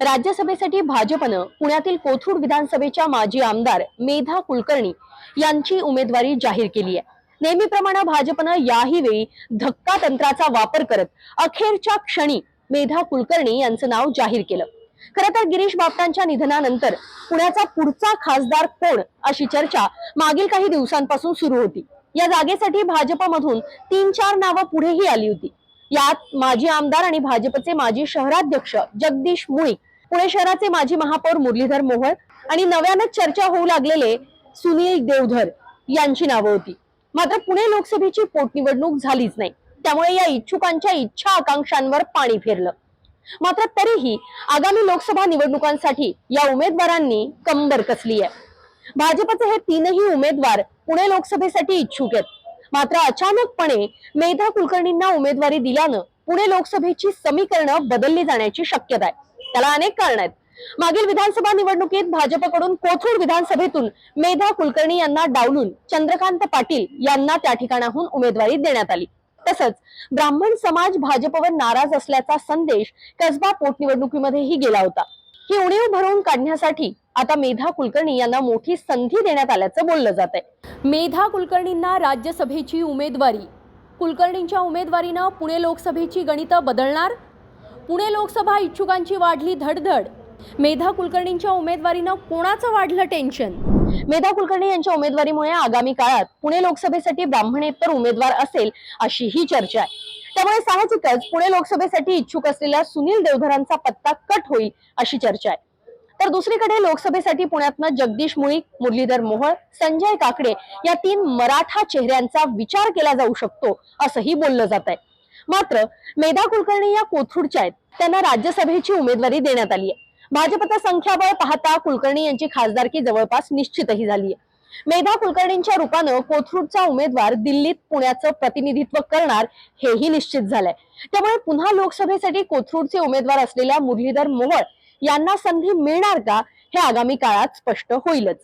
राज्यसभेसाठी भाजपनं पुण्यातील कोथरूड विधानसभेच्या माजी आमदार मेधा कुलकर्णी यांची उमेदवारी जाहीर केली आहे नेहमीप्रमाणे भाजपनं याही वेळी धक्का तंत्राचा वापर करत अखेरच्या क्षणी मेधा कुलकर्णी यांचं नाव जाहीर केलं. खर तर गिरीश बापटांच्या निधनानंतर पुण्याचा पुढचा खासदार कोण अशी चर्चा मागील काही दिवसांपासून सुरू होती. या जागेसाठी भाजपमधून तीन चार नावं पुढेही आली होती. यात माजी आमदार आणि भाजपचे माजी शहराध्यक्ष जगदीश मुळीक पुणे शहराचे माजी महापौर मुरलीधर मोहोळ आणि नव्यानं चर्चा होऊ लागलेले सुनील देवधर यांची नावं होती. मात्र पुणे लोकसभेची पोटनिवडणूक झालीच नाही. त्यामुळे या इच्छुकांच्या इच्छा आकांक्षांवर पाणी फिरलं. मात्र तरीही आगामी लोकसभा निवडणुकांसाठी या उमेदवारांनी कंबर कसली आहे? भाजपचे हे तीनही उमेदवार पुणे लोकसभेसाठी इच्छुक आहेत. मात्र अचानकपणे मेधा कुलकर्णींना उमेदवारी दिल्यानं पुणे लोकसभेची समीकरणं बदलली जाण्याची शक्यता आहे. त्याला अनेक कारण आहेत. मागील विधानसभा निवडणुकीत भाजपकडून कोथरूड विधानसभेतून मेधा कुलकर्णी यांना डावलून चंद्रकांत पाटील यांना त्या ठिकाणाहून उमेदवारी देण्यात आली. तसंच ब्राह्मण समाज भाजपवर नाराज असल्याचा संदेश कसबा पोटनिवडणुकीमध्येही गेला होता. ही उणीव भरून काढण्यासाठी आता मेधा कुलकर्णी यांना मोठी संधी देण्यात आल्याचं बोललं जात आहे मेधा कुलकर्णींना राज्यसभेची उमेदवारी. कुलकर्णींच्या उमेदवारीनं पुणे लोकसभेची गणितं बदलणार पुणे लोकसभा इच्छुकांची वाढली धडधड. मेधा कुलकर्णींच्या उमेदवारीनं कोणाचं वाढलं टेन्शन? मेधा कुलकर्णी यांच्या उमेदवारीमुळे आगामी काळात पुणे लोकसभेसाठी ब्राह्मणेतर उमेदवार असेल अशी ही चर्चा आहे. त्यामुळे साहजिकच पुणे लोकसभेसाठी इच्छुक असलेल्या सुनील देवधरांचा पत्ता कट होईल अशी चर्चा आहे. तर दुसरीकडे लोकसभेसाठी पुण्यातनं जगदीश मुळीक मुरलीधर मोहोळ संजय काकडे या तीन मराठा चेहऱ्यांचा विचार केला जाऊ शकतो असंही बोललं जात आहे. मात्र मेधा कुलकर्णी या कोथरूडच्या आहेत. त्यांना राज्यसभेची उमेदवारी देण्यात आली आहे. भाजपचं संख्याबळ पाहता कुलकर्णी यांची खासदारकी जवळपास निश्चितही झाली आहे. मेधा कुलकर्णींच्या रूपानं कोथरूडचा उमेदवार दिल्लीत पुण्याचं प्रतिनिधित्व करणार हेही निश्चित झालंय. त्यामुळे पुन्हा लोकसभेसाठी कोथरूडचे उमेदवार असलेल्या मुरलीधर मोहोळ यांना संधी मिळणार का हे आगामी काळात स्पष्ट होईलच.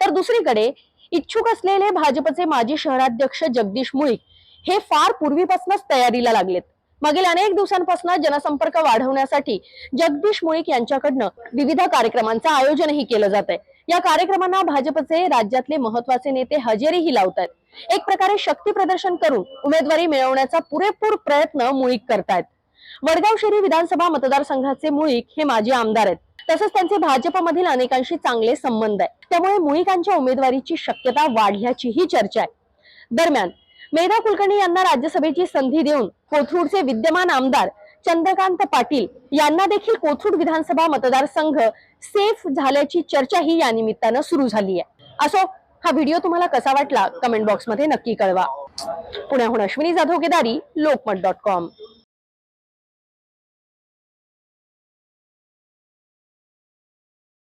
तर दुसरीकडे इच्छुक असलेले भाजपचे माजी शहराध्यक्ष जगदीश मुळीक हे फार पूर्वीपासूनच तयारीला लागलेत. मागील अनेक दिवसांपासून जनसंपर्क वाढवण्यासाठी जगदीश मुळीक यांच्याकडनं विविध कार्यक्रमांचं आयोजनही केलं जात आहे या कार्यक्रमांना भाजपचे राज्यातले महत्त्वाचे नेते हजेरीही लावत आहेत एक प्रकारे शक्ती प्रदर्शन करून उमेदवारी मिळवण्याचा पुरेपूर प्रयत्न मुळीक करतायत. वडगाव शहरी विधानसभा मतदारसंघाचे मुळीक हे माजी आमदार आहेत. तसंच त्यांचे भाजपमधील अनेकांशी चांगले संबंध आहे त्यामुळे मुळीकांच्या उमेदवारीची शक्यता वाढल्याचीही चर्चा आहे. दरम्यान मेधा कुलकर्णी यांना राज्यसभेची संधी देऊन कोथरूडचे विद्यमान आमदार चंद्रकांत पाटील यांना देखील कोथरूड विधानसभा मतदारसंघ सेफ झाल्याची चर्चाही या निमित्तानं सुरू झाली आहे. असो हा व्हिडिओ तुम्हाला कसा वाटला? कमेंट बॉक्समध्ये नक्की कळवा. पुण्याहून अश्विनी जाधव केदारी लोकमत डॉट कॉम.